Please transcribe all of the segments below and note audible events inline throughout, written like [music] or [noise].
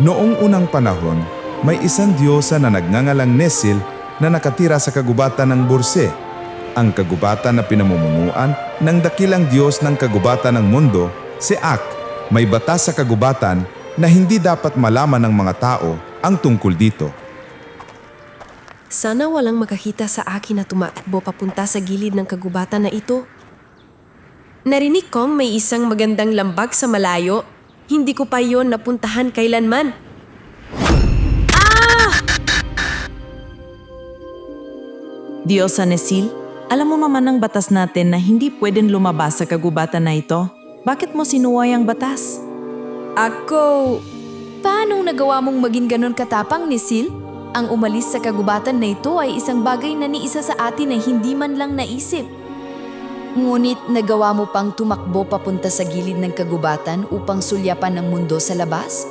Noong unang panahon, may isang diyosa na nagngangalang Nesil na nakatira sa kagubatan ng Burse, ang kagubatan na pinamumunuan ng dakilang Diyos ng kagubatan ng mundo, si Ak. May batas sa kagubatan na hindi dapat malaman ng mga tao ang tungkol dito. Sana walang makakita sa akin na tumatakbo papunta sa gilid ng kagubatan na ito. Narinig kong may isang magandang lambag sa malayo. Hindi ko pa yon napuntahan kailanman. Diyos sa Nesil, alam mo naman ang batas natin na hindi pwedeng lumabas sa kagubatan na ito. Bakit mo sinuway ang batas? Ako... Paanong nagawa mong maging ganon katapang ni Sil? Ang umalis sa kagubatan na ito ay isang bagay na ni isa sa atin ay hindi man lang naisip. Ngunit nagawa mo pang tumakbo papunta sa gilid ng kagubatan upang sulyapan ang mundo sa labas?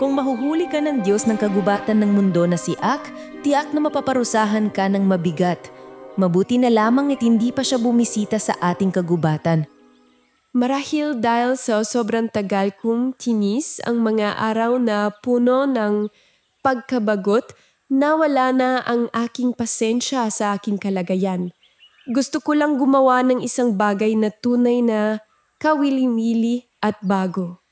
Kung mahuhuli ka ng Diyos ng kagubatan ng mundo na si Ak, tiyak na mapaparusahan ka ng mabigat. Mabuti na lamang at hindi pa siya bumisita sa ating kagubatan. Marahil dahil sa sobrang tagal kong tinis ang mga araw na puno ng pagkabagot, nawala na ang aking pasensya sa aking kalagayan. Gusto ko lang gumawa ng isang bagay na tunay na kawili-wili at bago.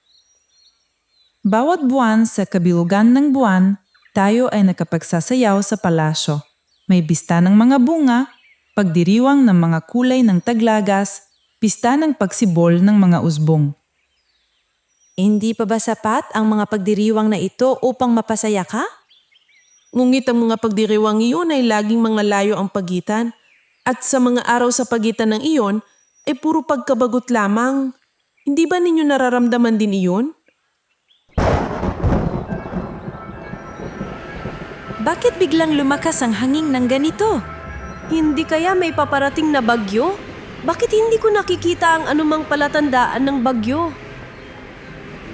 Bawat buwan sa kabilugan ng buwan, tayo ay nakapagsasayaw sa palasyo. May bista ng mga bunga, pagdiriwang ng mga kulay ng taglagas, pista ng pagsibol ng mga usbong. Hindi pa ba sapat ang mga pagdiriwang na ito upang mapasaya ka? Ngunit ang mga pagdiriwang iyon ay laging mga layo ang pagitan. At sa mga araw sa pagitan ng iyon ay puro pagkabagot lamang. Hindi ba ninyo nararamdaman din iyon? Bakit biglang lumakas ang hangin ng ganito? Hindi kaya may paparating na bagyo? Bakit hindi ko nakikita ang anumang palatandaan ng bagyo?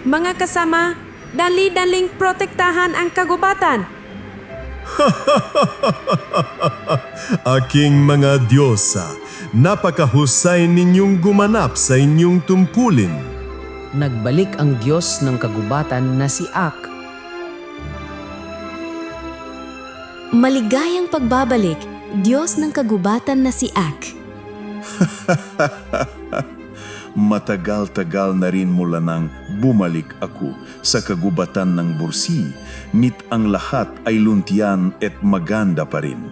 Mga kasama, dali-daling protektahan ang kagubatan. [laughs] Aking mga Diyosa, napakahusay ninyong gumanap sa inyong tungkulin. Nagbalik ang Diyos ng kagubatan na si Ak. Maligayang pagbabalik, Diyos ng kagubatan na si Ak. [laughs] Matagal-tagal na rin mula nang bumalik ako sa kagubatan ng bursi, nit ang lahat ay luntian at maganda pa rin.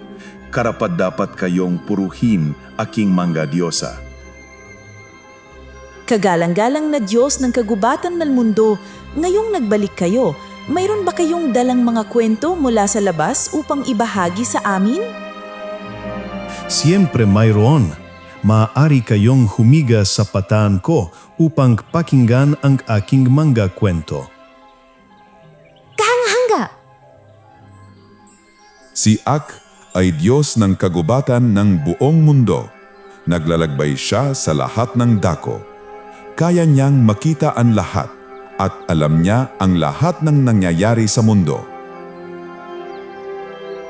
Karapat dapat kayong puruhin aking mga Diyosa. Kagalang-galang na Diyos ng kagubatan ng mundo, ngayong nagbalik kayo, mayroon ba kayong dalang mga kwento mula sa labas upang ibahagi sa amin? Siyempre mayroon. Maaari kayong humiga sa pataan ko upang pakinggan ang aking mga kwento. Kahanga-hanga! Si Ak ay Diyos ng kagubatan ng buong mundo. Naglalakbay siya sa lahat ng dako. Kaya niyang makita ang lahat at alam niya ang lahat ng nangyayari sa mundo.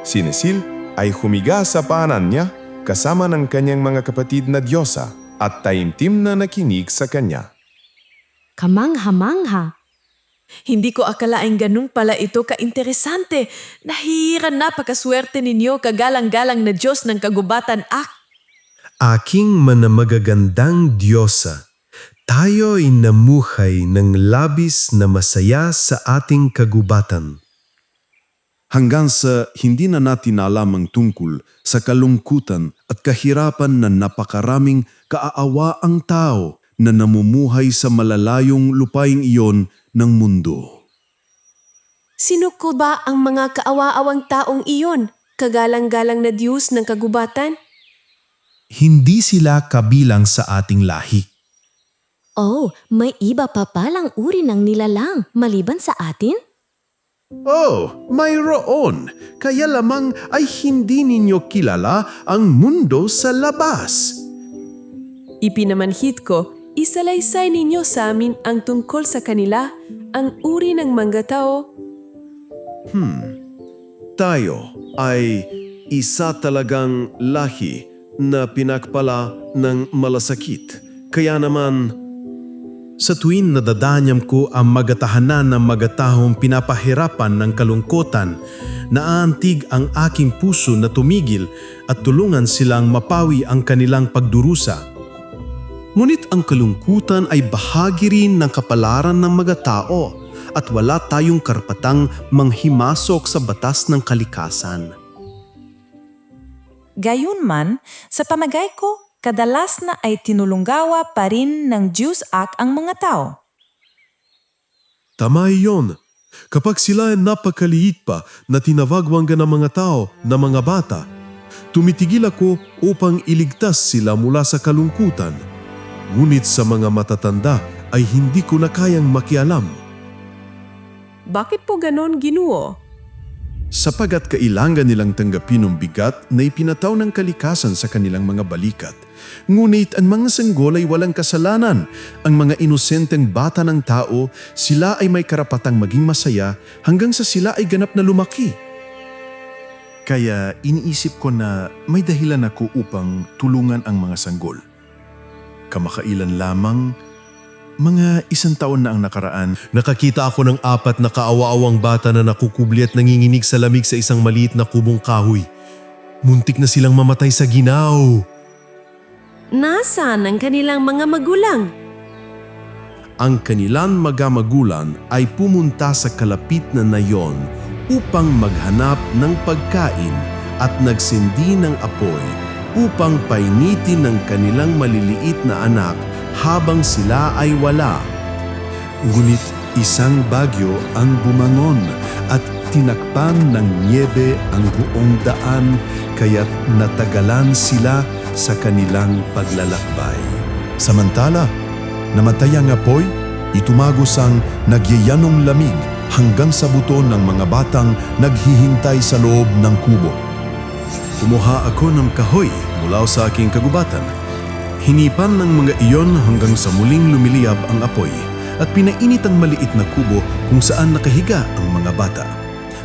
Si Nesil ay humiga sa paanan niya kasama ng kanyang mga kapatid na Diyosa at taimtim na nakinig sa kanya. Kamangha-mangha! Hindi ko akalaing ganun pala ito ka-interesante. Nahihira napakaswerte ninyo kagalang-galang na Diyos ng kagubatan Ak. Aking manamagagandang Diyosa, tayo'y namuhay ng labis na masaya sa ating kagubatan. Hanggang sa hindi na natin alam ang tungkol sa kalungkutan at kahirapan na napakaraming kaaawa ang tao na namumuhay sa malalayong lupaing iyon ng mundo. Sino ko ba ang mga kaawa-awang taong iyon? Kagalang-galang na Diyos ng kagubatan? Hindi sila kabilang sa ating lahi. Oh, may iba pa palang uri ng nilalang maliban sa atin? Oh, mayroon. Kaya lamang ay hindi ninyo kilala ang mundo sa labas. Ipinamanhit ko, isalaysay ninyo sa amin ang tungkol sa kanila, ang uri ng mga tao. Tayo ay isa talagang lahi na pinakpala ng malasakit. Kaya naman, Sa tuwin nadadanyam ko ang magatahanan ng magatahong pinapahirapan ng kalungkutan, naaantig ang aking puso na tumigil at tulungan silang mapawi ang kanilang pagdurusa. Ngunit ang kalungkutan ay bahagi rin ng kapalaran ng magatao at wala tayong karapatang manghimasok sa batas ng kalikasan. Gayunman, sa pamagay ko, kadalas na ay tinulunggawa pa rin ng Diyos ak ang mga tao. Tama iyon. Kapag sila ay napakaliit pa na tinawagwangga ng mga tao na mga bata, tumitigil ako upang iligtas sila mula sa kalungkutan. Ngunit sa mga matatanda ay hindi ko na kayang makialam. Bakit po ganon, Ginoo? Sapagat kailangan nilang tanggapin ang bigat na ipinataw ng kalikasan sa kanilang mga balikat. Ngunit ang mga sanggol ay walang kasalanan. Ang mga inosenteng bata ng tao, sila ay may karapatang maging masaya hanggang sa sila ay ganap na lumaki. Kaya iniisip ko na may dahilan ako upang tulungan ang mga sanggol. Kamakailan lamang, mga isang taon na ang nakaraan, Nakakita ako ng apat na kaawa-awang bata na nakukubli at nanginginig sa lamig sa isang maliit na kubong kahoy. Muntik na silang mamatay sa ginaw. Nasaan ang kanilang mga magulang? ang kanilang magamagulan ay pumunta sa kalapit na nayon upang maghanap ng pagkain at nagsindi ng apoy upang painitin ng kanilang maliliit na anak habang sila ay wala. Ngunit isang bagyo ang bumangon at tinakpan ng niebe ang buong daan kaya't natagalan sila sa kanilang paglalakbay. Samantala, namatay ang apoy, itumagos ang nagyayanong lamig hanggang sa buto ng mga batang naghihintay sa loob ng kubo. Kumuha ako ng kahoy mula sa aking kagubatan. Hinipan ng mga iyon hanggang sa muling lumiliyab ang apoy at pinainit ang maliit na kubo kung saan nakahiga ang mga bata.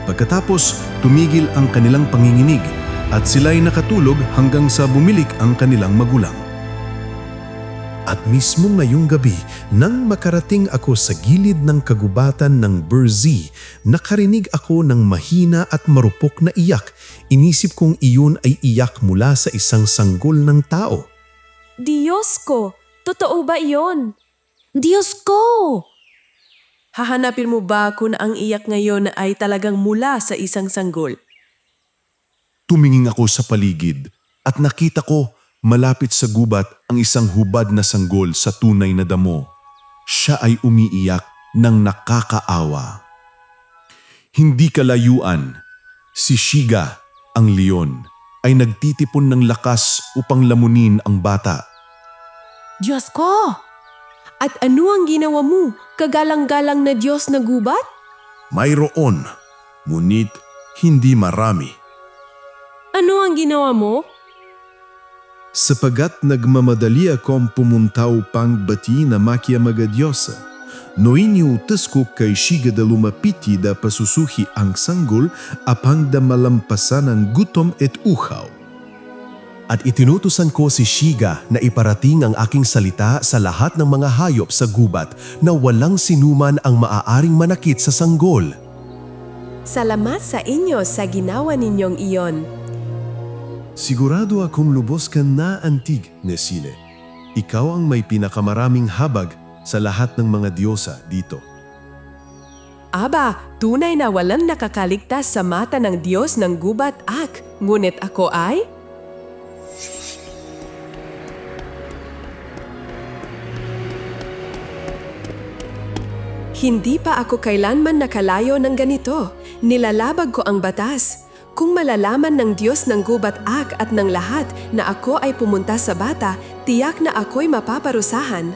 Pagkatapos, tumigil ang kanilang panginginig at sila'y nakatulog hanggang sa bumilik ang kanilang magulang. At mismo ngayong gabi, nang makarating ako sa gilid ng kagubatan ng Burzi, nakarinig ako ng mahina at marupok na iyak. Inisip kong iyon ay iyak mula sa isang sanggol ng tao. Diyos ko, totoo ba iyon? Diyos ko! Hahanapin mo ba kung ang iyak ngayon ay talagang mula sa isang sanggol? Tumingin ako sa paligid at nakita ko malapit sa gubat ang isang hubad na sanggol sa tunay na damo. Siya ay umiiyak ng nakakaawa. Hindi kalayuan, si Shiga, ang leon, ay nagtitipon ng lakas upang lamunin ang bata. Diyos ko! At ano ang ginawa mo? Kagalang-galang na Diyos na gubat? Mayroon, ngunit hindi marami. Ano ang ginawa mo? Sapagat nagmamadali akong pumunta upang bati na makia magadyosa. No iniutas ko kay Shiga da lumapiti da pasusuhi ang sanggol apang da malampasan ang gutom et uhaw. At itinutusan ko si Shiga na iparating ang aking salita sa lahat ng mga hayop sa gubat na walang sinuman ang maaaring manakit sa sanggol. Salamat sa inyo sa ginawa ninyong iyon. Sigurado akong lubos ka na antig, Nesile. Ikaw ang may pinakamaraming habag sa lahat ng mga diyosa dito. Aba, tunay na walang nakakaligtas sa mata ng Diyos ng gubat ak. Ngunit ako ay... Hindi pa ako kailanman nakalayo ng ganito. Nilalabag ko ang batas. Kung malalaman ng Diyos ng gubat ak at ng lahat na ako ay pumunta sa bata, tiyak na ako'y mapaparusahan.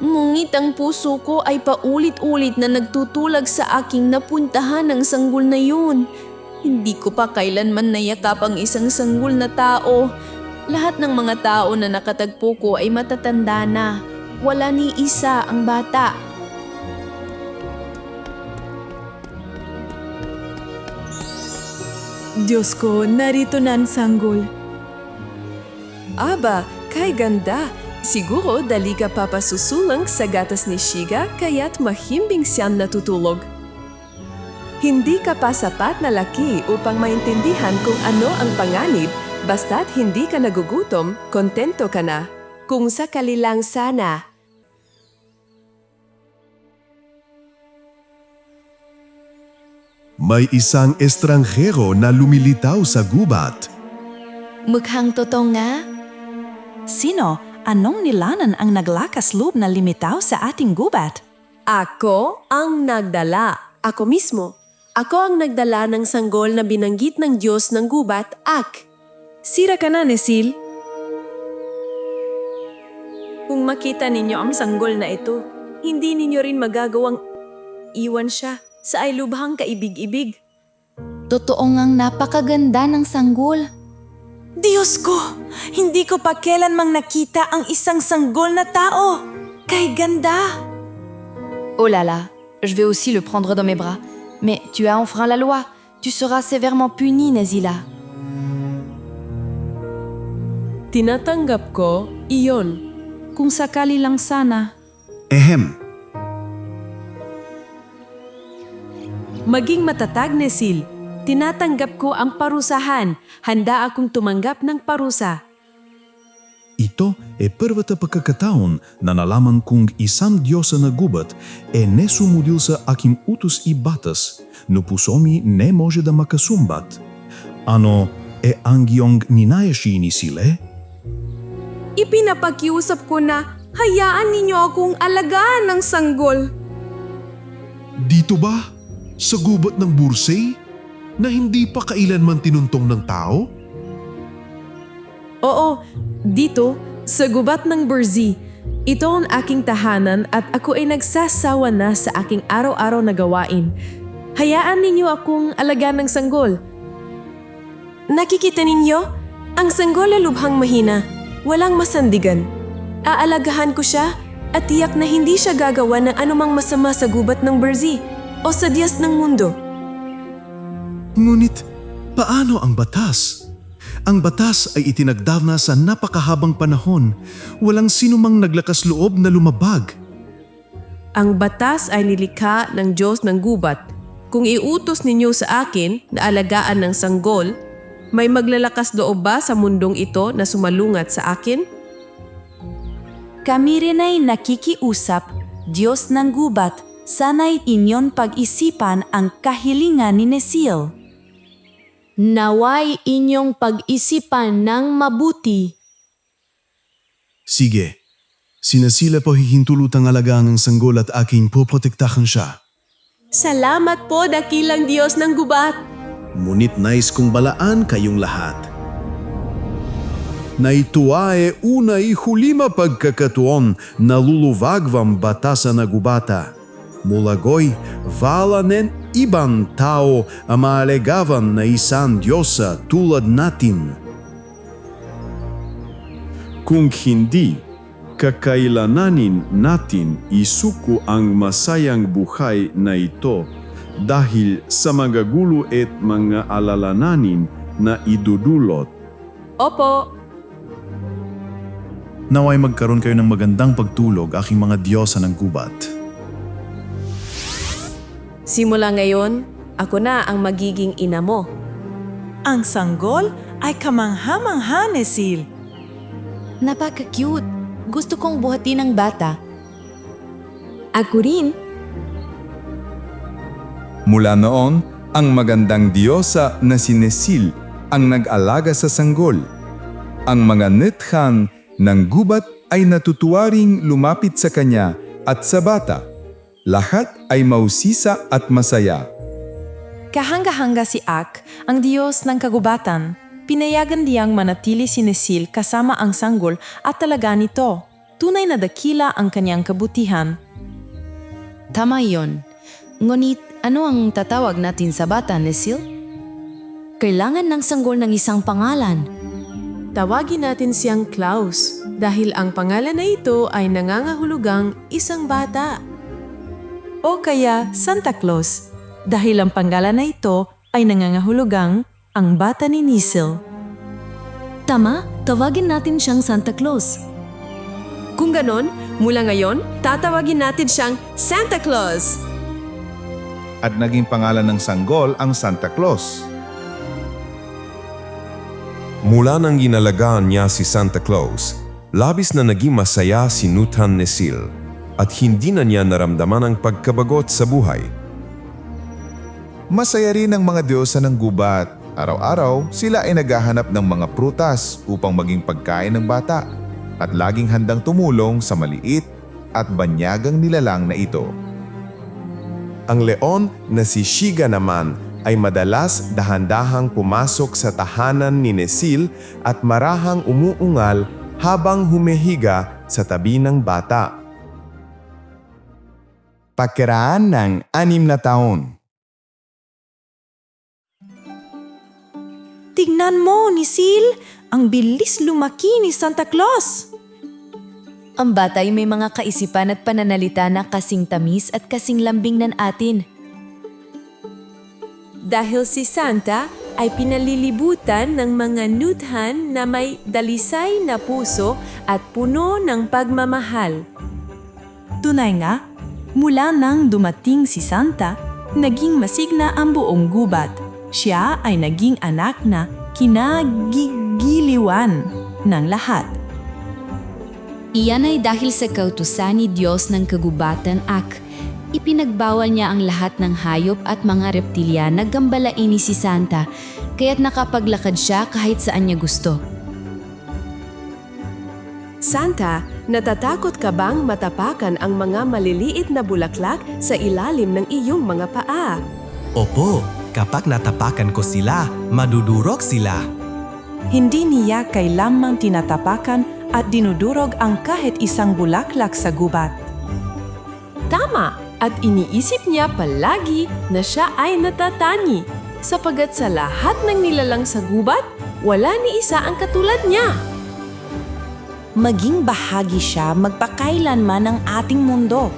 Ngunit ang puso ko ay paulit-ulit na nagtutulag sa aking napuntahan ng sanggol na yun. Hindi ko pa kailanman nayakap ang isang sanggol na tao. Lahat ng mga tao na nakatagpo ko ay matatanda na. Wala ni isa ang bata. Diyos ko, narito na ang sanggol. Aba, kay ganda. Siguro dali ka papasusulang sa gatas ni Shiga kaya't mahimbing siyang natutulog. Hindi ka pa sapat na laki upang maintindihan kung ano ang panganib basta't hindi ka nagugutom, kontento ka na. Kung sakali lang sana. May isang estranghero na lumilitaw sa gubat. Mukhang totoo nga. Sino? Anong nilanan ang naglakas loob na limitaw sa ating gubat? Ako ang nagdala. Ako mismo. Ako ang nagdala ng sanggol na binanggit ng Diyos ng gubat, Ak. Sira ka na, Nesil. Kung makita ninyo ang sanggol na ito, hindi ninyo rin magagawang iwan siya sa ay lubhang kaibig-ibig. Totoo ngang napakaganda ng sanggol. Diyos ko! Hindi ko pa kailanmang nakita ang isang sanggol na tao. Kay ganda! Oh là là, je vais aussi le prendre dans mes bras. Mais tu as enfreint la loi. Tu seras sévèrement puni, Nazila. Tinatanggap ko iyon. Kung sakali lang sana. Ehem, Maging matatag, Nesil. Tinatanggap ko ang parusahan. Handa akong tumanggap ng parusa. ito e pървата pagkakataon na nalaman kong isang Diyosa na gubat e не сумудил sa aking utos i batas, no pusomi ne може да makasumbat. Ano e ang iyong ninayasi ni sile? Ipinapakiusap ko na hayaan ninyo akong alagaan ng sanggol. Dito ba? Sa gubat ng bursay? Na hindi pa kailanman tinuntong ng tao? Oo, dito, sa gubat ng Burzi. Ito ang aking tahanan at ako ay nagsasawa na sa aking araw-araw na gawain. Hayaan ninyo akong alagaan ng sanggol. Nakikita ninyo? Ang sanggol ay lubhang mahina. Walang masandigan. Aalagahan ko siya at tiyak na hindi siya gagawa ng anumang masama sa gubat ng Berzi o sa Diyas ng mundo. Ngunit, paano ang batas? Ang batas ay itinagdaw na sa napakahabang panahon. Walang sinumang naglakas loob na lumabag. Ang batas ay nilikha ng Diyos ng gubat. Kung iutos ninyo sa akin na alagaan ng sanggol, may maglalakas loob ba sa mundong ito na sumalungat sa akin? Kami rin ay nakikiusap, Diyos ng gubat, sana'y inyon pag-isipan ang kahilingan ni Nesil. Naway inyong pag-isipan ng mabuti. Sige, sinasila po hihintulutang alagaan ng sanggol at aking poprotektahan siya. Salamat po, dakilang Diyos ng gubat! Ngunit nais kong balaan kayong lahat. Naituwa e unay hulima pagkakatuon na luluvagvam batasa na gubata. Mulagoy, valanen ibang tao ang maalegavan na isang Diyosa tulad natin. Kung hindi, kakailanganin natin isuko ang masayang buhay na ito dahil sa mga gulo at mga alalananin na idudulot. Opo, Naway magkaroon kayo ng magandang pagtulog aking mga Diyosa ng gubat. Simula ngayon, ako na ang magiging ina mo. Ang sanggol ay kamangha-mangha, Nesil. Napaka-cute. Gusto kong buhatin ng bata. Ako rin. Mula noon, ang magandang diyosa na si Nesil ang nag-alaga sa sanggol. Ang mga nethan ng gubat ay natutuwaring lumapit sa kanya at sa bata. Lahat ay mausisa at masaya. Kahanga-hanga si Ak, ang Diyos ng kagubatan. Pinayagan diyang manatili si Nesil kasama ang sanggol at talaga nito. Tunay na dakila ang kanyang kabutihan. Tama iyon. Ngunit ano ang tatawag natin sa bata, Nesil? Kailangan ng sanggol ng isang pangalan. Tawagin natin siyang Klaus dahil ang pangalan na ito ay nangangahulugang isang bata. O kaya Santa Claus, dahil ang pangalan na ito ay nangangahulugang ang bata ni Nesil. Tama, tawagin natin siyang Santa Claus. Kung ganon, mula ngayon, tatawagin natin siyang Santa Claus. At naging pangalan ng sanggol ang Santa Claus. Mula nang ginalagaan niya si Santa Claus, labis na naging masaya si Nuthan Nesil at hindi na niya naramdaman ang pagkabagot sa buhay. Masaya rin ang mga Diyosa ng gubat. Araw-araw, sila ay naghahanap ng mga prutas upang maging pagkain ng bata at laging handang tumulong sa maliit at banyagang nilalang na ito. Ang leon na si Shiga naman ay madalas dahan-dahang pumasok sa tahanan ni Nesil at marahang umuungal habang humihiga sa tabi ng bata. Pagkaraan ng anim na taon. Tignan mo, Nisil! Ang bilis lumaki ni Santa Claus! Ang bata ay may mga kaisipan at pananalita na kasing tamis at kasing lambing ng atin. Dahil si Santa ay pinalilibutan ng mga nuthan na may dalisay na puso at puno ng pagmamahal. Tunay nga, mula nang dumating si Santa, naging masigna ang buong gubat. Siya ay naging anak na kinagigiliwan ng lahat. Iyan ay dahil sa kautusan ni Diyos ng kagubatan ak. Ipinagbawal niya ang lahat ng hayop at mga reptilya na gambalain ni si Santa, kaya't nakapaglakad siya kahit saan niya gusto. Santa, natatakot ka bang matapakan ang mga maliliit na bulaklak sa ilalim ng iyong mga paa? Opo, kapag natapakan ko sila, madudurog sila. Hindi niya kailamang tinatapakan at dinudurog ang kahit isang bulaklak sa gubat. Tama! At iniisip niya palagi na siya ay natatani. Sapagat sa lahat ng nilalang sa gubat, wala ni isa ang katulad niya. Maging bahagi siya magpakailanman ng ating mundo.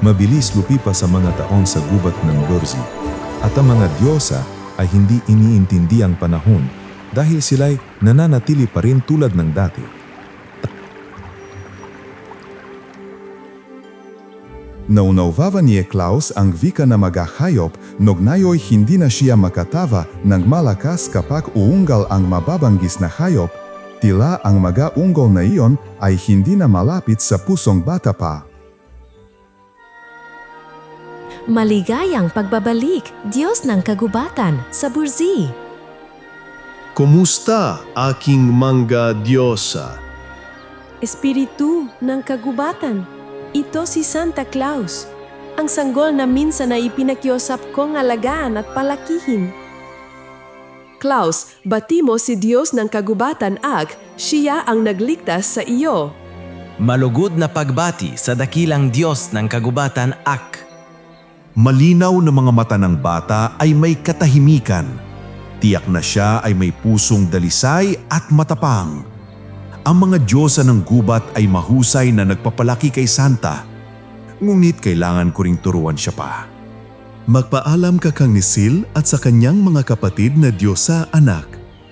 Mabilis lupipas sa mga taon sa gubat ng Dorzi at ang mga Diyosa ay hindi iniintindi ang panahon dahil sila'y nananatili pa rin tulad ng dati. Naunawava ni Klaus ang vika na magahayop nognayo'y hindi na siya makatawa ng malakas kapag uunggal ang mababanggis na hayop, tila ang magaunggol na iyon ay hindi na malapit sa pusong bata pa. Maligayang pagbabalik, Diyos ng kagubatan, sa Burzi. Kumusta aking mga Diyosa? Espiritu ng kagubatan. Ito si Santa Claus, ang sanggol na minsan na ipinakiosap kong alagaan at palakihin. Klaus, bati mo si Diyos ng kagubatan ak, siya ang nagligtas sa iyo. Malugod na pagbati sa dakilang Diyos ng kagubatan ak. Malinaw na mga mata ng bata ay may katahimikan. Tiyak na siya ay may pusong dalisay at matapang. Ang mga Diyosa ng gubat ay mahusay na nagpapalaki kay Santa. Ngunit kailangan ko ring turuan siya pa. Magpaalam ka kang Nisil at sa kanyang mga kapatid na Diyosa anak.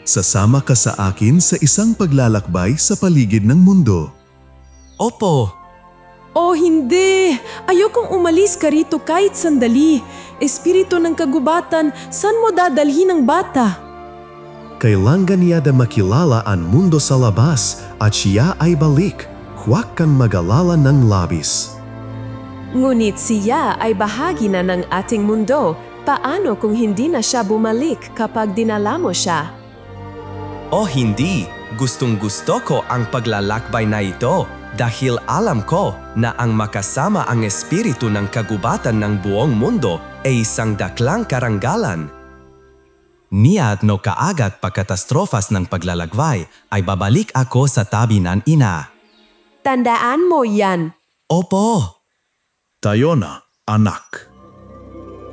Sasama ka sa akin sa isang paglalakbay sa paligid ng mundo. Opo, Oh, hindi! Ayokong umalis ka rito kahit sandali. Espiritu ng kagubatan, saan mo dadalhin ang bata? Kailangan niya na makilala ang mundo sa labas at siya ay balik. Huwag kang mag-alala ng labis. Ngunit siya ay bahagi na ng ating mundo. Paano kung hindi na siya bumalik kapag dinala mo siya? o hindi. Gustong gusto ko ang paglalakbay na ito dahil alam ko na ang makasama ang espiritu ng kagubatan ng buong mundo ay isang daklang karangalan. Niat no kaagat pagkatastrofas ng paglalagvay ay babalik ako sa tabi ng ina. Tandaan mo yan. Opo, Tayo na, anak.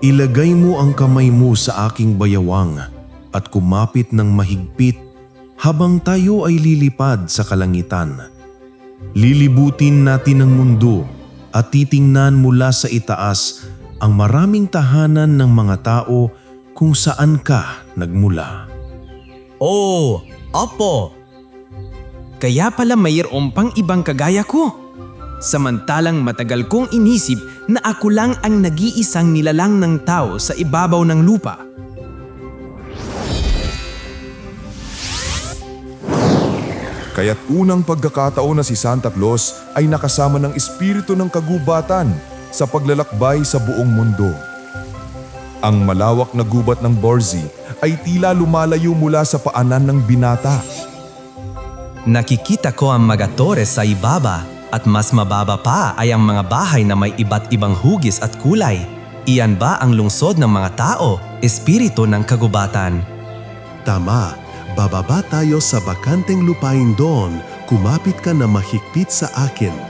Ilagay mo ang kamay mo sa aking bayawang at kumapit ng mahigpit habang tayo ay lilipad sa kalangitan. Lilibutin natin ang mundo at titingnan mula sa itaas ang maraming tahanan ng mga tao kung saan ka nagmula. Oh, opo. Kaya pala mayroon pang ibang kagaya ko. Samantalang matagal kong inisip na ako lang ang nag-iisang nilalang ng tao sa ibabaw ng lupa. Kaya't unang pagkakataon na si Santa Claus ay nakasama ng espiritu ng kagubatan sa paglalakbay sa buong mundo. Ang malawak na gubat ng Borzi ay tila lumalayo mula sa paanan ng binata. Nakikita ko ang mga tores sa ibaba at mas mababa pa ay ang mga bahay na may iba't ibang hugis at kulay. Iyan ba ang lungsod ng mga tao, espiritu ng kagubatan? Tama, bababa tayo sa bakanteng lupain doon. Kumapit ka na mahigpit sa akin.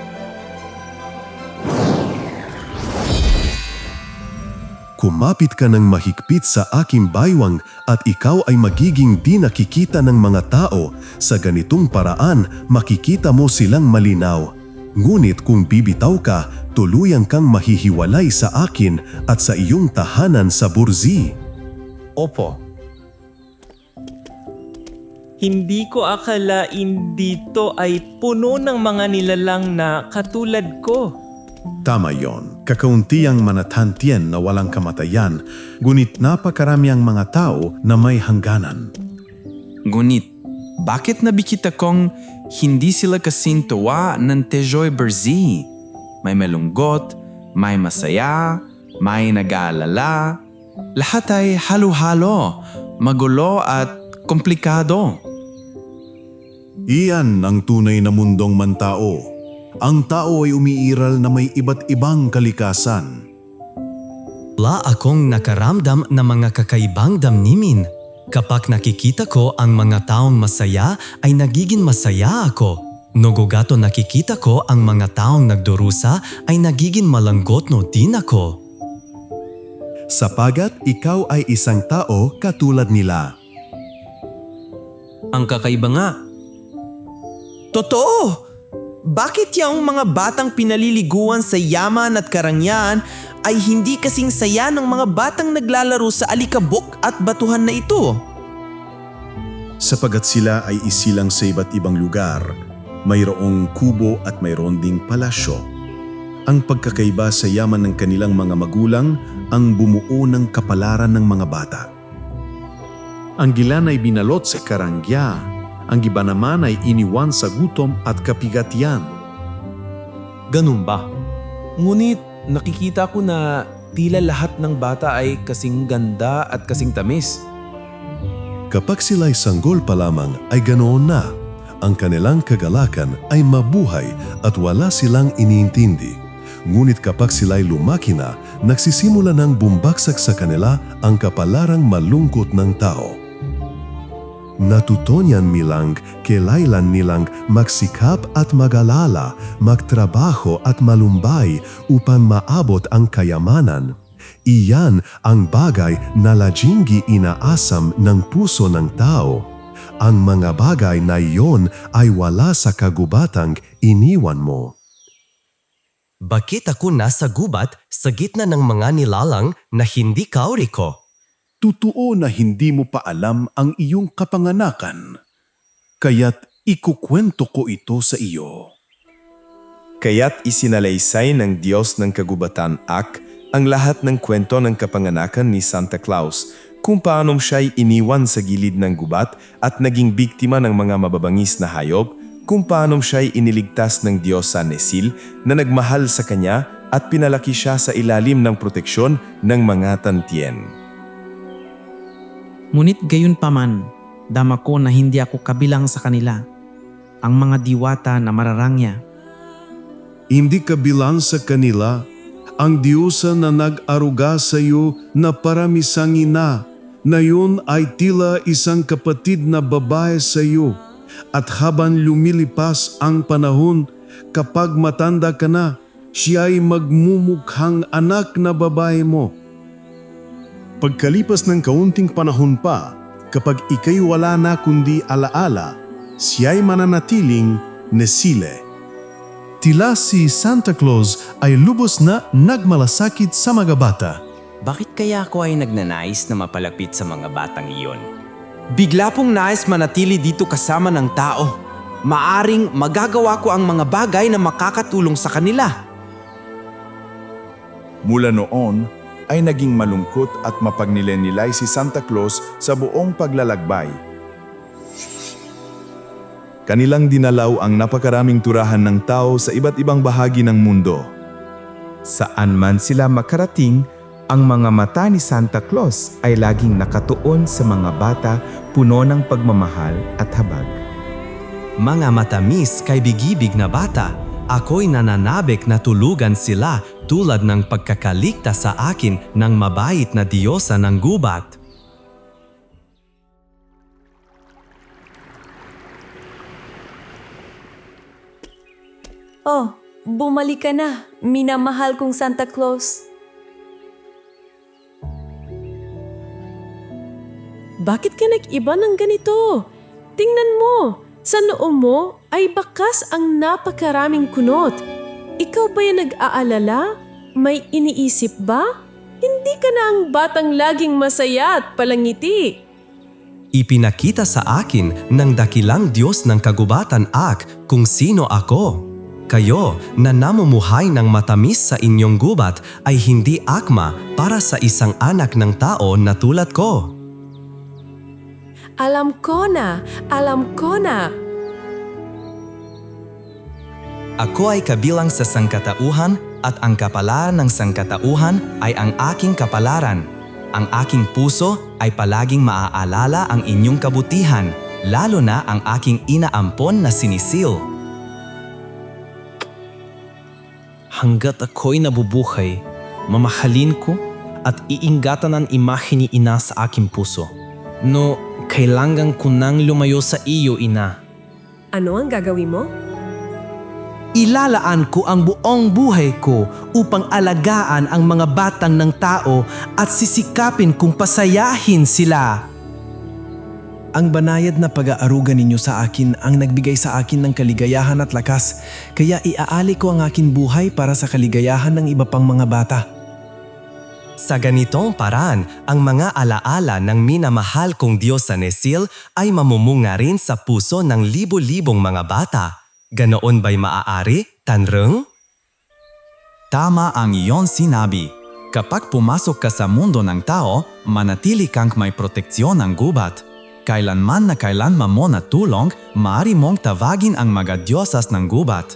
Kumapit ka ng mahigpit sa aking baywang at ikaw ay magiging di nakikita ng mga tao. Sa ganitong paraan, makikita mo silang malinaw. Ngunit kung bibitaw ka, tuluyan kang mahihiwalay sa akin at sa iyong tahanan sa Burzi. Opo. Hindi ko akalain dito ay puno ng mga nilalang na katulad ko. Tama yon. Kakaunti ang manatantien na walang kamatayan, ngunit napakarami ang mga tao na may hangganan. Ngunit, bakit nabikit akong hindi sila kasing tuwa ng Tejoy Berzi? May malunggot, may masaya, may nag-aalala. Lahat ay halo-halo, magulo at komplikado. Iyan ang tunay na mundong mantao. Ang tao ay umiiral na may iba't ibang kalikasan. Wala akong nakaramdam ng mga kakaibang damnimin. Kapag nakikita ko ang mga taong masaya ay nagiging masaya ako. Nogogato nakikita ko ang mga taong nagdurusa ay nagiging malanggotno din ako. Sapagat ikaw ay isang tao katulad nila. Ang kakaiba nga. Totoo! Bakit yung mga batang pinaliliguan sa yaman at karangyaan ay hindi kasing saya ng mga batang naglalaro sa alikabok at batuhan na ito? Sapagat sila ay isilang sa iba't ibang lugar, mayroong kubo at mayroon ding palasyo. Ang pagkakaiba sa yaman ng kanilang mga magulang ang bumuo ng kapalaran ng mga bata. Ang gilan ay binalot sa karangya, ang iba naman ay iniwan sa gutom at kapigatian. Ganun ba? Ngunit nakikita ko na tila lahat ng bata ay kasing ganda at kasing tamis. Kapag sila'y sanggol pa lamang ay ganoon na. Ang kanilang kagalakan ay mabuhay at wala silang iniintindi. Ngunit kapag sila'y lumaki na, nagsisimula ng bumbaksak sa kanila ang kapalarang malungkot ng tao. Natutonyan nilang kailan nilang magsikap at magalala, magtrabaho at malumbay upang maabot ang kayamanan. Iyan ang bagay na laging inaasam ng puso ng tao. Ang mga bagay na iyon ay wala sa kagubatang iniwan mo. Bakit ako nasa gubat sa gitna ng mga nilalang na hindi kauri ko? Totoo na hindi mo pa alam ang iyong kapanganakan. Kaya't ikukwento ko ito sa iyo. Kaya't isinalaysay ng Diyos ng kagubatan Ak ang lahat ng kwento ng kapanganakan ni Santa Claus kung paanong siya'y iniwan sa gilid ng gubat at naging biktima ng mga mababangis na hayop, kung paanong siya'y iniligtas ng Diyos sa Nesil na nagmahal sa kanya at pinalaki siya sa ilalim ng proteksyon ng mga tantien. Ngunit gayon paman, dama ko na hindi ako kabilang sa kanila, ang mga diwata na mararangya. Hindi kabilang sa kanila ang Diyosa na nag-aruga sa iyo na paramisang ina, na yun ay tila isang kapatid na babae sa iyo. At habang lumilipas ang panahon, kapag matanda ka na, siya ay magmumukhang anak na babae mo. Pagkalipas ng kaunting panahon pa, kapag ikay wala na kundi alaala, siya'y mananatiling nesile. Tila si Santa Claus ay lubos na nagmalasakit sa mga bata. Bakit kaya ako ay nagnanais na mapalapit sa mga batang iyon? Bigla pong nais manatili dito kasama ng tao. Maaring magagawa ko ang mga bagay na makakatulong sa kanila. Mula noon ay naging malungkot at mapagnilay si Santa Claus sa buong paglalakbay. Kanilang dinalaw ang napakaraming turahan ng tao sa iba't ibang bahagi ng mundo. Saan man sila makarating, ang mga mata ni Santa Claus ay laging nakatuon sa mga bata puno ng pagmamahal at habag. Mga matamis kay bigibig na bata, ako'y nananabik na tulugan sila tulad ng pagkakalikta sa akin ng mabait na diyosa ng gubat. Oh, bumalik ka na, minamahal kong Santa Claus. Bakit ka nag-iba ng ganito? Tingnan mo, sa noo mo ay bakas ang napakaraming kunot. Ikaw ba yung nag-aalala? May iniisip ba? Hindi ka na ang batang laging masaya at palangiti. Ipinakita sa akin ng dakilang Diyos ng kagubatan ak kung sino ako. Kayo na namumuhay ng matamis sa inyong gubat ay hindi akma para sa isang anak ng tao na tulad ko. Alam ko na, alam ko na. Ako ay kabilang sa sangkatauhan at ang kapalaran ng sangkatauhan ay ang aking kapalaran. Ang aking puso ay palaging maaalala ang inyong kabutihan, lalo na ang aking inaampon na sinisil. Hanggat ako'y nabubuhay, mamahalin ko at iingatan ang imahe ni ina sa aking puso. No, kailangan ko nang lumayo sa iyo, ina. Ano ang gagawin mo? Ilalaan ko ang buong buhay ko upang alagaan ang mga batang ng tao at sisikapin kong pasayahin sila. Ang banayad na pag-aaruga ninyo sa akin ang nagbigay sa akin ng kaligayahan at lakas, kaya iaali ko ang aking buhay para sa kaligayahan ng iba pang mga bata. Sa ganitong paraan, ang mga alaala ng minamahal kong Diyos sa Nesil ay mamumunga rin sa puso ng libo-libong mga bata. Ganoon ba'y maaari, Tanreng? Tama ang iyong sinabi. Kapag pumasok ka sa mundo ng tao, manatili kang may proteksyon ng gubat. Kailanman na kailanman mo na tulong, maaari mong tawagin ang mga diyosas ng gubat.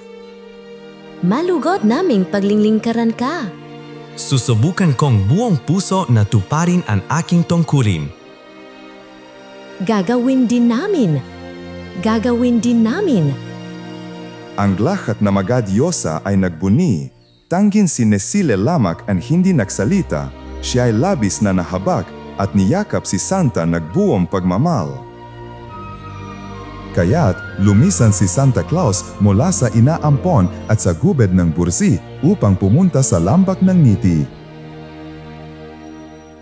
Malugot naming paglinglingkaran ka. Susubukan kong buong puso na tuparin ang aking tungkulin. Gagawin din namin. Gagawin din namin. Ang lahat na mga diyosa ay nagbuni. Tangin si Nesile Lamak ang hindi nagsalita. Siya ay labis na nahabag at niyakap si Santa nagbuong pagmamal. Kaya't lumisan si Santa Claus mula sa inaampon at sa gubed ng bursi upang pumunta sa lambak ng ngiti.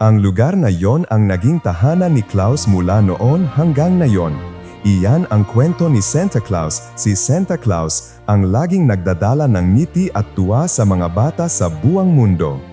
Ang lugar na yon ang naging tahanan ni Claus mula noon hanggang ngayon. Iyan ang kwento ni Santa Claus, si Santa Claus, ang laging nagdadala ng ngiti at tuwa sa mga bata sa buwang mundo.